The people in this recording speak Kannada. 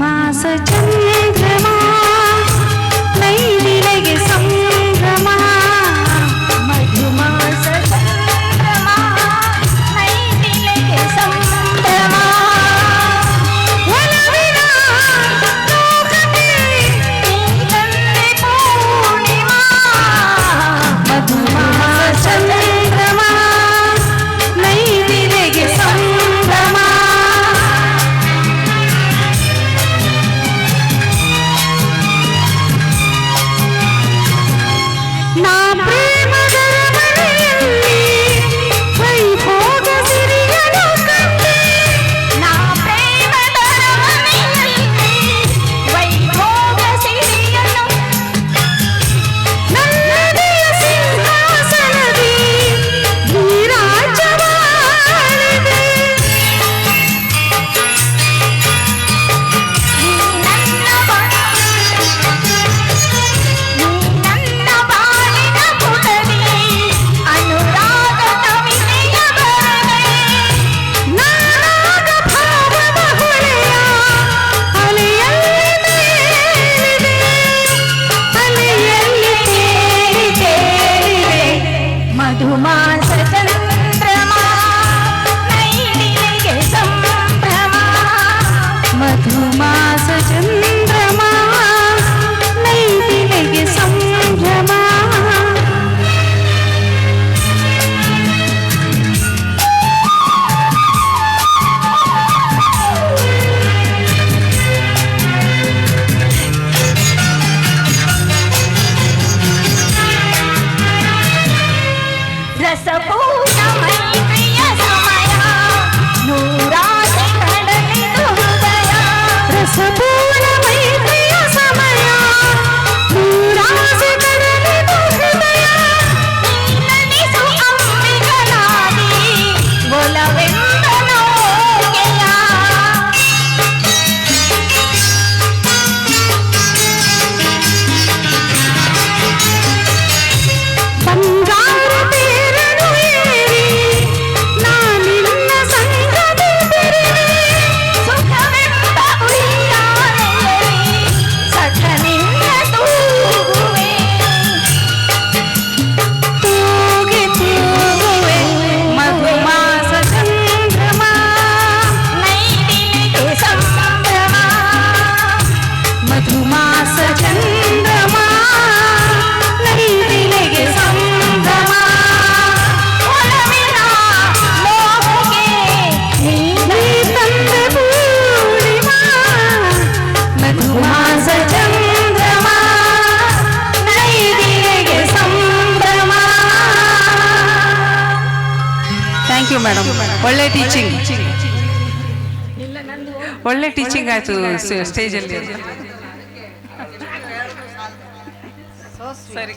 मास चंद्रमा ಥ್ಯಾಂಕ್ ಯು ಮೇಡಮ್ ಒಳ್ಳೆ ಟೀಚಿಂಗ್ ಒಳ್ಳೆ ಟೀಚಿಂಗ್ ಆಯಿತು ಸ್ಟೇಜಲ್ಲಿ ಸರಿ